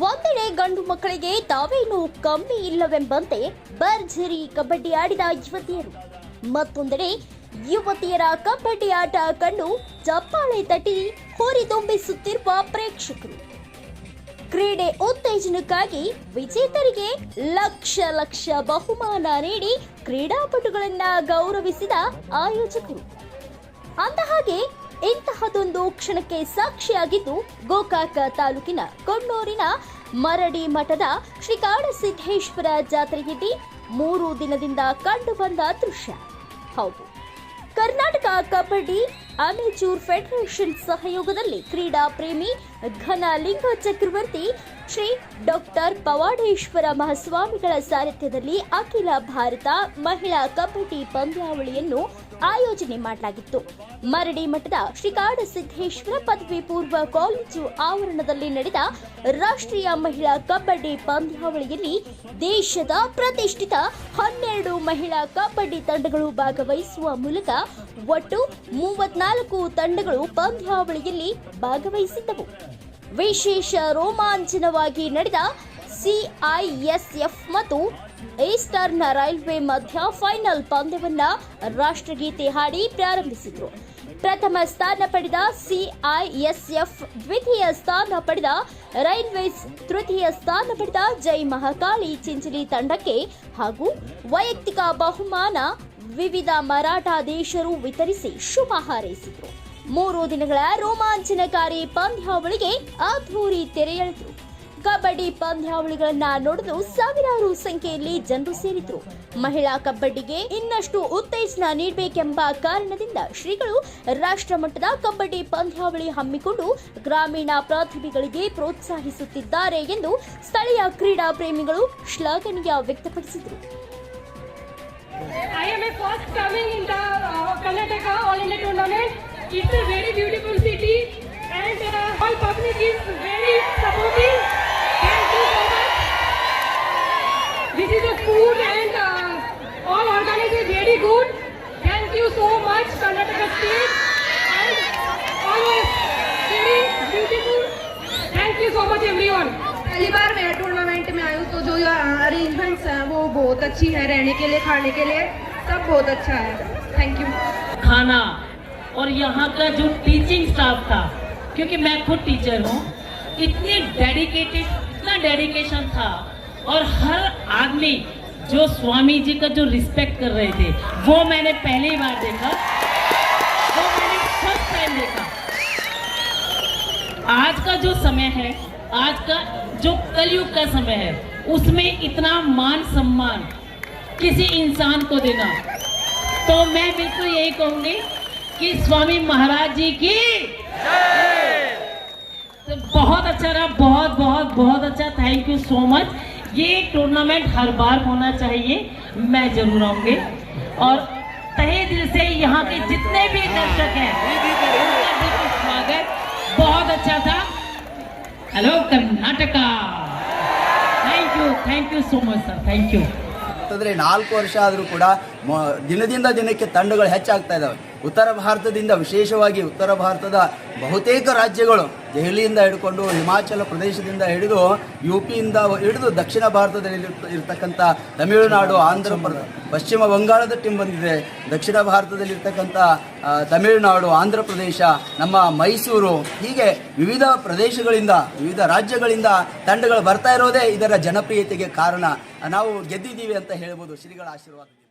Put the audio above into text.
ಒಂದೆಡೆ ಗಂಡು ಮಕ್ಕಳಿಗೆ ತಾವೇನು ಕಮ್ಮಿ ಇಲ್ಲವೆಂಬಂತೆ ಭರ್ಜರಿ ಕಬಡ್ಡಿ ಆಡಿದ ಯುವತಿಯರು. ಮತ್ತೊಂದೆಡೆ ಯುವತಿಯರ ಕಬಡ್ಡಿ ಆಟ ಕಂಡು ಚಪ್ಪಾಳೆ ತಟ್ಟಿ ಹುರಿದುಂಬಿಸುತ್ತಿರುವ ಪ್ರೇಕ್ಷಕರು. ಕ್ರೀಡೆ ಉತ್ತೇಜನಕ್ಕಾಗಿ ವಿಜೇತರಿಗೆ ಲಕ್ಷ ಲಕ್ಷ ಬಹುಮಾನ ನೀಡಿ ಕ್ರೀಡಾಪಟುಗಳನ್ನ ಗೌರವಿಸಿದ ಆಯೋಜಕರು. ಅಂದಹಾಗೆ ಇಂತಹದೊಂದು ಕ್ಷಣಕ್ಕೆ ಸಾಕ್ಷಿಯಾಗಿದ್ದು ಗೋಕಾಕ ತಾಲೂಕಿನ ಕೊಣ್ಣೂರಿನ ಮರಡಿ ಮಠದ ಶ್ರೀ ಕಾಡಸಿದ್ದೇಶ್ವರ ಜಾತ್ರೆಯಲ್ಲಿ ಮೂರು ದಿನದಿಂದ ಕಂಡುಬಂದ ದೃಶ್ಯ. ಹೌದು. ಕರ್ನಾಟಕ ಕಬಡ್ಡಿ, ಅಮೆಚೂರ್ ಫೆಡರೇಷನ್ ಸಹಯೋಗದಲ್ಲಿ ಕ್ರೀಡಾ ಪ್ರೇಮಿ ಘನ ಲಿಂಗ ಚಕ್ರವರ್ತಿ ಶ್ರೀ ಡಾಕ್ಟರ್ ಪವಾಡೇಶ್ವರ ಮಹಾಸ್ವಾಮಿಗಳ ಸಾರಥ್ಯದಲ್ಲಿ ಅಖಿಲ ಭಾರತ ಮಹಿಳಾ ಕಬಡ್ಡಿ ಪಂದ್ಯಾವಳಿಯನ್ನು ಆಯೋಜನೆ ಮಾಡಲಾಗಿತ್ತು. ಮರಡಿ ಮಠದ ಶ್ರೀಕಾಡ ಸಿದ್ದೇಶ್ವರ ಪದವಿ ಪೂರ್ವ ಕಾಲೇಜು ಆವರಣದಲ್ಲಿ ನಡೆದ ರಾಷ್ಟ್ರೀಯ ಮಹಿಳಾ ಕಬಡ್ಡಿ ಪಂದ್ಯಾವಳಿಯಲ್ಲಿ ದೇಶದ ಪ್ರತಿಷ್ಠಿತ ಹನ್ನೆರಡು ಮಹಿಳಾ ಕಬಡ್ಡಿ ತಂಡಗಳು ಭಾಗವಹಿಸುವ ಮೂಲಕ ಒಟ್ಟು ಮೂವತ್ನಾಲ್ಕು ತಂಡಗಳು ಪಂದ್ಯಾವಳಿಯಲ್ಲಿ ಭಾಗವಹಿಸಿದ್ದವು. ವಿಶೇಷ ರೋಮಾಂಚನವಾಗಿ ನಡೆದ ಸಿಐಎಸ್ಎಫ್ ಮತ್ತು ಈಸ್ಟರ್ನ್ ರೈಲ್ವೆ ಮಧ್ಯ ಫೈನಲ್ ಪಂದ್ಯವನ್ನು ರಾಷ್ಟ್ರಗೀತೆ ಹಾಡಿ ಪ್ರಾರಂಭಿಸಿದರು. ಪ್ರಥಮ ಸ್ಥಾನ ಪಡೆದ ಸಿಐಎಸ್ಎಫ್ ದ್ವಿತೀಯ ಸ್ಥಾನ ಪಡೆದ ರೈಲ್ವೇಸ್, ತೃತೀಯ ಸ್ಥಾನ ಪಡೆದ ಜೈ ಮಹಾಕಾಳಿ ಚಿಂಚಲಿ ತಂಡಕ್ಕೆ ಹಾಗೂ ವೈಯಕ್ತಿಕ ಬಹುಮಾನ ವಿವಿಧ ಮರಾಠಾಧೀಶರು ವಿತರಿಸಿ ಶುಭ ಹಾರೈಸಿದರು. ಮೂರು ದಿನಗಳ ರೋಮಾಂಚನಕಾರಿ ಪಂದ್ಯಾವಳಿಗೆ ಅದ್ಧೂರಿ ತೆರೆಯಳಿತು ಕಬಡ್ಡಿ ಪಂದ್ಯಾವಳಿಗಳನ್ನ ನೋಡಲು ಸಾವಿರಾರು ಸಂಖ್ಯೆಯಲ್ಲಿ ಜನರು ಸೇರಿದ್ರು. ಮಹಿಳಾ ಕಬಡ್ಡಿಗೆ ಇನ್ನಷ್ಟು ಉತ್ತೇಜನ ನೀಡಬೇಕೆಂಬ ಕಾರಣದಿಂದ ಶ್ರೀಗಳು ರಾಷ್ಟ್ರ ಮಟ್ಟದ ಕಬಡ್ಡಿ ಪಂದ್ಯಾವಳಿ ಹಮ್ಮಿಕೊಂಡು ಗ್ರಾಮೀಣ ಪ್ರತಿಭೆಗಳಿಗೆ ಪ್ರೋತ್ಸಾಹಿಸುತ್ತಿದ್ದಾರೆ ಎಂದು ಸ್ಥಳೀಯ ಕ್ರೀಡಾ ಪ್ರೇಮಿಗಳು ಶ್ಲಾಘನೀಯ ವ್ಯಕ್ತಪಡಿಸಿದರು. It's a very beautiful city and uh, all public is very supportive. Thank you so much. This is the food and uh, all organized is very good. Thank you so much Karnataka state and always very beautiful. Thank you so much everyone. पहली बार मैं tournament में आई हूँ तो जो arrangements हैं वो बहुत अच्छी है रहने के लिए खाने के लिए सब बहुत अच्छा है थैंक यू खाना और यहाँ का जो टीचिंग स्टाफ था, क्योंकि मैं खुद टीचर हूँ, इतनी डेडिकेटेड इतना डेडिकेशन था। और हर आदमी जो स्वामी जी का जो रिस्पेक्ट कर रहे थे, वो मैंने पहली बार देखा। वो मैंने फ़र्स्ट टाइम देखा। आज का जो समय है, आज का जो कलयुग का समय है, उसमें इतना मान सम्मान किसी इंसान को देना। तो मैं बिल्कुल यही कहूँगी कि स्वामी महाराज जी की तो बहुत अच्छा रहा बहुत बहुत बहुत अच्छा थैंक यू सो मच ये टूर्नामेंट हर बार होना चाहिए मैं जरूर आऊंगी और तहे दिल से यहाँ के जितने भी दर्शक हैं उनका बिल्कुल स्वागत बहुत अच्छा था hello Karnataka thank you thank you so much sir thank you ಅಂತಂದರೆ ನಾಲ್ಕು ವರ್ಷ ಆದರೂ ಕೂಡ ಮ- ದಿನದಿಂದ ದಿನಕ್ಕೆ ತಂಡಗಳು ಹೆಚ್ಚಾಗ್ತಾ ಇದ್ದಾವೆ ಉತ್ತರ ಭಾರತದಿಂದ, ವಿಶೇಷವಾಗಿ ಉತ್ತರ ಭಾರತದ ಬಹುತೇಕ ರಾಜ್ಯಗಳು ದೆಹಲಿಯಿಂದ ಹಿಡ್ಕೊಂಡು ಹಿಮಾಚಲ ಪ್ರದೇಶದಿಂದ ಹಿಡಿದು ಯು ಪಿಯಿಂದ ಹಿಡಿದು ದಕ್ಷಿಣ ಭಾರತದಲ್ಲಿ ಇರ್ತ- ಇರ್ತಕ್ಕಂಥ ತಮಿಳುನಾಡು, ಆಂಧ್ರ ಪಶ್ಚಿಮ ಬಂಗಾಳದ ಟೀಮ್ ಬಂದಿದೆ. ದಕ್ಷಿಣ ಭಾರತದಲ್ಲಿ ಇರ್ತಕ್ಕಂಥ ತಮಿಳುನಾಡು, ಆಂಧ್ರ ಪ್ರದೇಶ, ನಮ್ಮ ಮೈಸೂರು, ಹೀಗೆ ವಿವಿಧ ಪ್ರದೇಶಗಳಿಂದ, ವಿವಿಧ ರಾಜ್ಯಗಳಿಂದ ತಂಡಗಳು ಬರ್ತಾ ಇರೋದೇ ಇದರ ಜನಪ್ರಿಯತೆಗೆ ಕಾರಣ. ನಾವು ಗೆದ್ದಿದ್ದೀವಿ ಅಂತ ಹೇಳ್ಬೋದು. ಶ್ರೀಗಳ ಆಶೀರ್ವಾದ.